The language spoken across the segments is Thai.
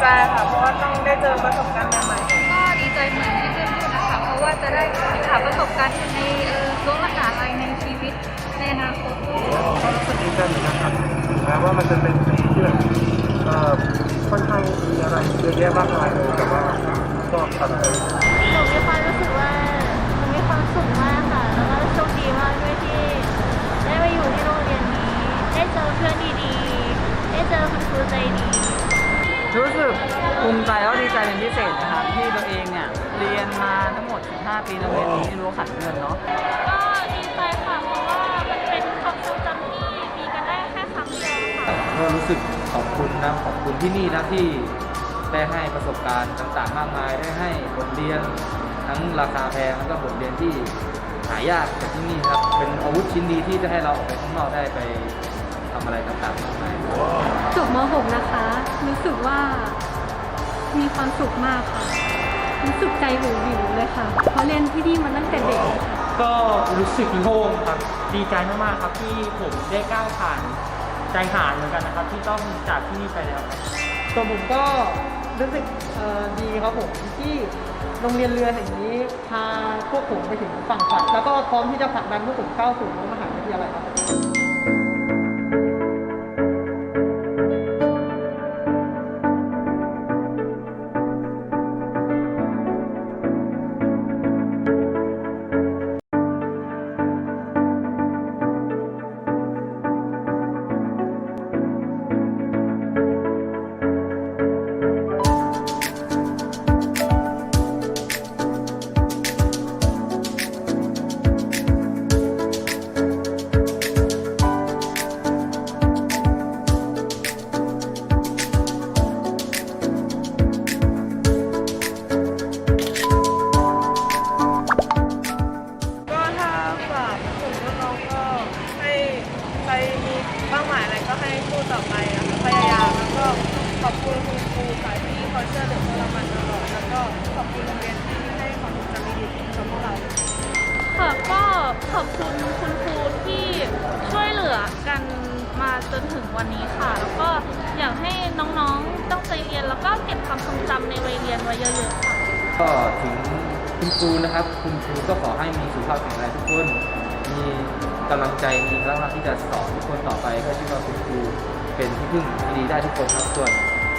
ใจค่ะ เพราะว่าต้องได้เจอประสบการณ์ใหม่ๆ ก็ดีใจเหมือนที่เพื่อนพูดนะคะ เพราะว่าจะได้หาประสบการณ์ในเออรั้วมหาลัยในชีวิตในอนาคตด้วย ก็รู้สึกดีใจเหมือนกันครับถึงแม้ว่ามันจะเป็นปีที่แบบเอ่อค่อนข้างมีอะไรเยอะแยะมากมาย รู้สึกภูมิใจแล้วก็ดีใจเป็นพิเศษนะครับที่ตัวเองเนี่ยเรียนมาทั้งหมด 15 ปีโรงเรียนนี้รั้วขัดเงินเนาะก็ดีใจค่ะเพราะว่ามันเป็นความทรงจำที่มีกันได้แค่ครั้งเดียวค่ะก็รู้สึกขอบคุณนะขอบคุณที่นี่นะที่ได้ให้ประสบการณ์ต่างๆ มากมายได้ให้บทเรียนทั้งราคาแพงแล้วก็บทเรียนที่หายากจากที่นี่ครับเป็นอาวุธชิ้นดีที่จะให้เราออกไปข้างนอกได้ไป ทำอะไรต่างๆมากมายจบม .6 นะคะ รู้สึกว่ามีความสุขมากค่ะ รู้สึกใจวิววิวเลยค่ะ เพราะเรียนที่นี่มาตั้งแต่เด็กก็รู้สึกโล่งครับดีใจมากๆครับที่ผมได้ก้าวผ่านใจหายเหมือนกันนะครับ ที่ต้องจากที่นี่ไปแล้วครับ ตัวผมก็รู้สึกเอ่อดีครับผมที่โรงเรียนเรือแห่งนี้พาพวกผมไปถึงฝั่งฝันแล้วก็พร้อมที่จะผลักดันพวกผมเข้าสู่รั้วมหาวิทยาลัยครับ ว้เยอะๆ ก็ถึงคุณครูนะครับ คุณครูก็ขอให้มีสุขภาพแข็งแรงทุกคน มีกำลังใจ มีพลังที่จะสอนทุกคนต่อไป ก็ชื่อว่าคุณครูเป็นที่พึ่งที่ดีได้ทุกคนครับ ส่วน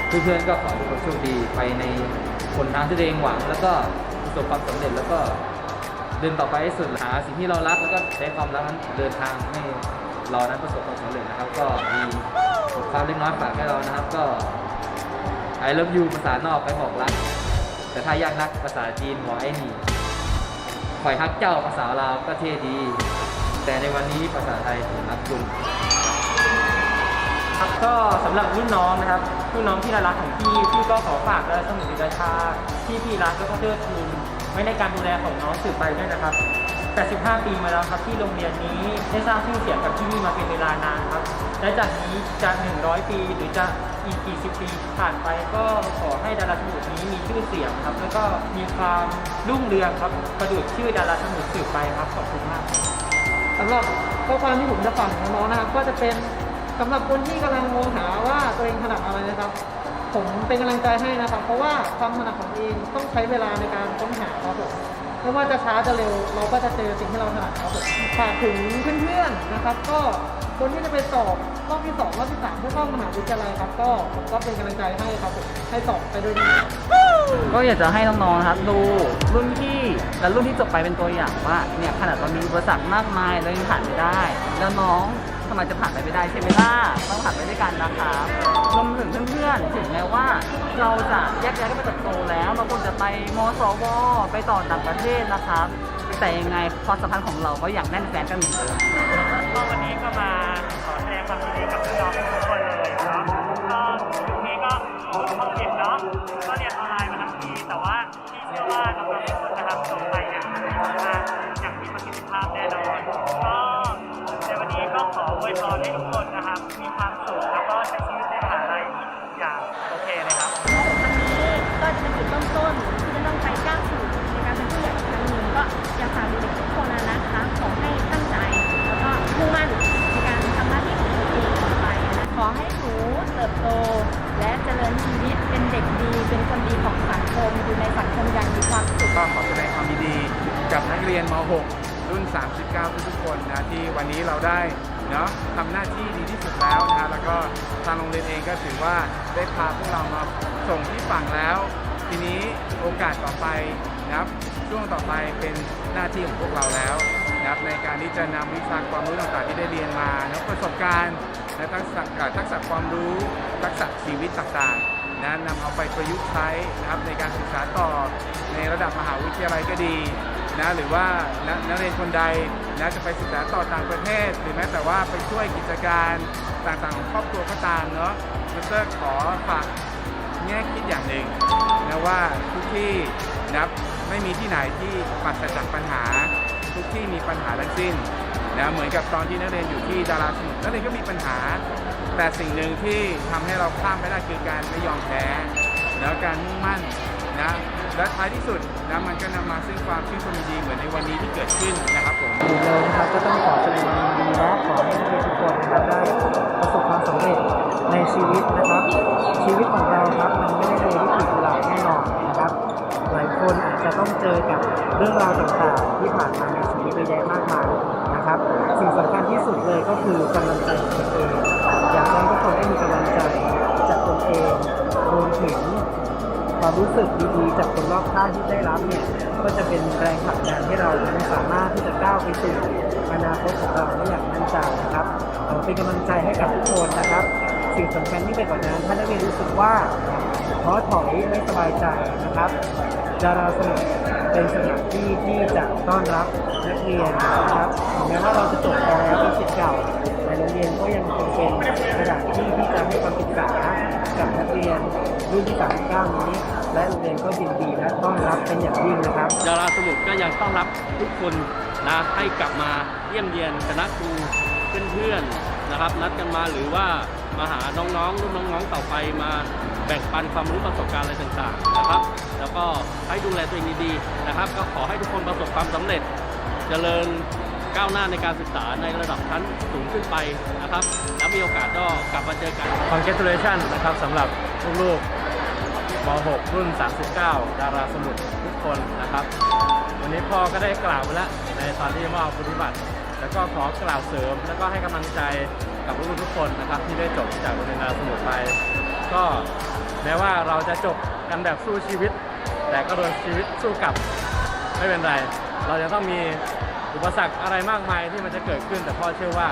เพื่อนๆก็ขอทุกคนโชคดีไปในผลทางที่ตัวเองหวัง แล้วก็ประสบความสำเร็จแล้วก็เดินต่อไปให้สุดหาสิ่งที่เรารักแล้วก็ใช้ความรักนั้นเดินทางให้เรานั้นประสบความสำเร็จนะครับ ก็มีบทความเล็กน้อยฝากให้เรานะครับ ก็ I love you ภาษานอกไปบอกรัก แต่ถ้ายากนักภาษาจีนหมอไอ้นี่ข่อยฮักเจ้าภาษาลาวก็เท่ดี แต่ในวันนี้ภาษาไทยผมรักคุณครับก็สำหรับรุ่นน้องนะครับรุ่นน้องที่น่ารักของพี่พี่ก็ขอฝากและสมุดวิชาที่พี่รักแล้วก็เทิดทูนไว้ในการดูแลของน้องสืบไปด้วยนะครับ85 ปีมาแล้วครับที่โรงเรียนนี้ได้สร้างชื่อเสียงกับที่นี่มาเป็นเวลานานครับ และจากนี้จะ 100 ปีหรือจะอีกกี่สิบปีผ่านไปก็ ให้ดาราสมุดนี้มีชื่อเสียงครับ แล้วก็มีความรุ่งเรืองครับประดุจชื่อดาราสมุดสืบไปครับขอบคุณมากสำหรับข้อความที่ผมจะฝากน้องๆนะครับ ก็จะเป็นสำหรับคนที่กำลังมองหาว่าตัวเองถนัดอะไรนะครับ ผมเป็นกำลังใจให้นะครับ เพราะว่าความถนัดของตัวเองต้องใช้เวลาในการค้นหาครับผมไม่ว่าจะช้าจะเร็ว เราก็จะเจอสิ่งที่เราถนัดครับผมฝากถึงเพื่อนๆนะครับ ก็ คนที่จะไปสอบรอบที่สองรอบที่สามเพื่อเข้ามหาวิทยาลัยครับ ก็ผมก็เป็นกำลังใจให้ครับผมให้สอบไปด้วยดีก็อยากจะให้น้องๆนะครับดูรุ่นพี่และรุ่นที่จบไปเป็นตัวอย่างว่าเนี่ยขนาดเรามีอุปสรรคมากมายเรายังผ่านไปได้ แล้วน้องทำไมจะผ่านไปไม่ได้ใช่ไหมล่ะต้องผ่านไปด้วยกันนะครับรวมถึงเพื่อนๆถึงแม้ว่า เราจะแยกย้ายกันไปเติบโตแล้วบางคนจะไปมสวไปต่อต่างประเทศนะครับ แต่ยังไงความสัมพันธ์ของเราก็อย่างแน่นแฟนกันเหมือนเดิมก็วันนี้ก็มาขอแสดงความยินดีกับน้องทุกคนเลยเนาะก็ยุคนี้ก็รุ่นโควิดเนาะก็เรียนออนไลน์มาทั้งปีแต่ว่าที่เชื่อว่าน้องๆทุกคนนะครับจบไปเนี่ยมาอย่างมีประสิทธิภาพแน่นอนก็ในวันนี้ก็ขออวยพรให้ทุกคนนะครับมีความ รุ่น 39 ทุกๆคนนะที่วันนี้เราได้เนาะทำหน้าที่ดีที่สุดแล้วนะแล้วก็ทางโรงเรียนเองก็ถือว่าได้พาพวกเรามาส่งที่ฝั่งแล้ว ทีนี้โอกาสต่อไปนะครับช่วงต่อไปเป็นหน้าที่ของพวกเราแล้วนะครับในการที่จะนำวิชาความรู้ต่างๆที่ได้เรียนมานะประสบการณ์และทักษะทักษะความรู้ทักษะชีวิตต่างๆนะนำเอาไปประยุกต์ใช้นะครับในการศึกษาต่อในระดับมหาวิทยาลัยก็ดี นะหรือว่านักเรียนคนใดนะจะไปศึกษาต่อต่างประเทศ หรือแม้แต่ว่าไปช่วยกิจการต่างๆของครอบครัวก็ตามเนาะมาสเตอร์ขอฝากแง่คิดอย่างหนึ่งนะว่าทุกที่นับไม่มีที่ไหนที่ปราศจากปัญหา ทุกที่มีปัญหาทั้งสิ้นนะเหมือนกับตอนที่นักเรียนอยู่ที่ดาราสมุทรนักเรียนก็มีปัญหา แต่สิ่งหนึ่งที่ทำให้เราข้ามไม่ได้คือการไม่ยอมแพ้แล้วการมุ่งมั่น นะ และท้ายที่สุดนะมันก็นำมาซึ่งความชื่นชมดีเหมือนในวันนี้ที่เกิดขึ้นนะครับผมเลยนะครับก็ต้องขอแสดงความยินดีและขอให้นักทุกคนนะครับได้ประสบความสำเร็จในชีวิตนะครับ ชีวิตของเราครับมันไม่ได้เลยที่ผิดหลักแน่นอนนะครับหลายคนอาจจะต้องเจอกับเรื่องราวต่างๆ ที่ผ่านมาในชีวิตเยอะแยะมากมายนะครับ สิ่งสำคัญที่สุดเลยก็คือกำลังใจของตนเองอยากให้ทุกคนได้มีกำลังใจ ความรู้สึกดีๆจากคนรอบข้างที่ได้รับเนี่ยก็จะเป็นแรงผลักดันให้เราสามารถที่จะก้าวไปสู่อนาคตของเราได้อย่างมั่นใจนะครับเป็นกำลังใจให้กับทุกคนนะครับ สิ่งสำคัญที่ไปกว่านั้นถ้านักเรียนรู้สึกว่าท้อถอยไม่สบายใจนะครับดาราสมุทรเป็นสถานที่ที่จะต้อนรับนักเรียนนะครับถึงแม้ว่าเราจะจบไปแล้ว รุ่นที่ 39 นี้ และโรงเรียนก็ยินดีและต้อนรับเป็นอย่างยิ่งนะครับดาราสมุทรก็ยังต้อนรับทุกคนนะให้กลับมาเยี่ยมเยียนคณะครูเพื่อนๆนะครับ นัดกันมาหรือว่ามาหาน้องๆรุ่นน้องๆต่อไปมาแบ่งปันความรู้ประสบการณ์อะไรต่างๆนะครับ แล้วก็ให้ดูแลตัวเองดีๆนะครับ ก็ขอให้ทุกคนประสบความสำเร็จ เจริญก้าวหน้าในการศึกษาในระดับชั้นสูงขึ้นไปนะครับ แล้วมีโอกาสก็กลับมาเจอกัน Congratulation นะครับสำหรับลูกๆ ม .6 รุ่น 39 ดาราสมุทรทุกคนนะครับ วันนี้พ่อก็ได้กล่าวไปแล้วในตอนที่มอบปฏิบัติ แล้วก็ขอกล่าวเสริม แล้วก็ให้กำลังใจกับลูกทุกคนนะครับที่ได้จบจากโรงเรียนดาราสมุทรไป ก็แม้ว่าเราจะจบกันแบบสู้ชีวิต แต่ก็โดนชีวิตสู้กลับไม่เป็นไร เราจะต้องมี อุปสรรคอะไรมากมายที่มันจะเกิดขึ้น แต่พ่อเชื่อว่า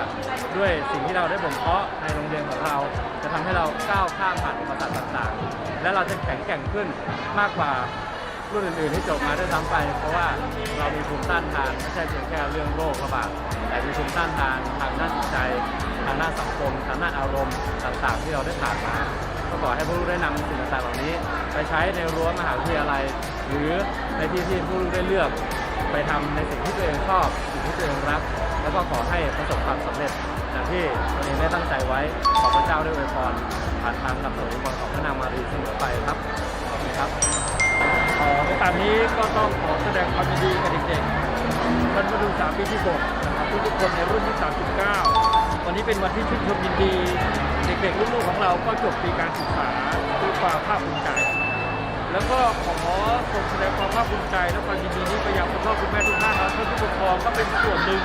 ด้วยสิ่งที่เราได้บ่มเพาะในโรงเรียนของเรา จะทำให้เราก้าวข้ามผ่านอุปสรรคต่างๆ และเราจะแข็งแกร่งขึ้นมากกว่ารุ่นอื่นๆที่จบมาด้วยซ้ำไป เพราะว่าเรามีภูมิต้านทานไม่ใช่เพียงแค่เรื่องโรคระบาดแต่มีภูมิต้านทานทางด้านจิตใจ ทางด้านสังคม ทางด้านอารมณ์ต่างๆ ที่เราได้ผ่านมาก็ขอให้ผู้รู้ได้นำสิ่งต่างๆเหล่านี้ ไปใช้ในรั้วมหาวิทยาลัย หรือในที่ที่ผู้รู้ได้เลือก ไปทำในสิ่งที่ตัวเองชอบ สิ่งที่ตัวเองรัก แล้วก็ขอให้ประสบความสำเร็จอย่างที่ตัวเองได้ตั้งใจไว้ ขอพระเจ้าได้อวยพรผ่านทางคำสอนของพระนางมารีเสมอไปครับขอบคุณครับในตอนนี้ก็ต้องขอแสดงความยินดีกับเด็กๆท่านผู้ศึกษาปีที่6นะครับทุกๆคนในรุ่นที่ 39 วันนี้เป็นวันที่ชื่นชมยินดี เด็กๆรุ่นๆของเราก็จบปีการศึกษาด้วยความภาคภูมิใจ แล้วก็ขอส่งแสดงความภาคภูมิใจและความยินดีนี้ไปยังคุณพ่อคุณแม่ทุกท่านและท่านผู้ปกครองก็เป็นส่วนหนึ่ง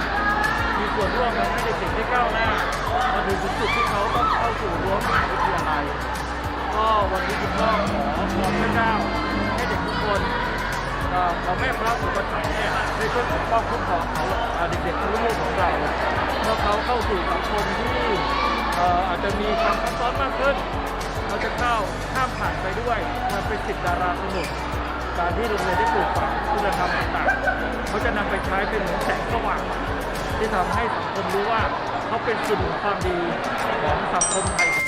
มีส่วนร่วมทำให้เด็กๆได้ก้าวหน้ามาถึงจุดที่เขาต้องเข้าสู่รั้วมหาวิทยาลัยก็วันนี้คุณพ่อขอขอบพระเจ้าให้เคนเอ่อขอแม่พระอุปถัมภ์เนี่ยได้ช่วยปกป้องคุ้มครองเขาเอ่อเด็กๆลูกของเราเมื่อเขาเข้าสู่สังคมที่เอ่ออาจจะมีความซับซ้อนมากขึ้น เขาจะเข้าข้ามผ่านไปด้วยมันเป็นสิทธิดาราสนุกการที่โรงเรียนได้ปลูกฝังคุณธรรมต่างๆเขาจะนำไปใช้เป็นเหมือนแสงสว่าง ที่ทำให้สังคมรู้ว่าเขาเป็นส่วนของความดีของสังคมไทย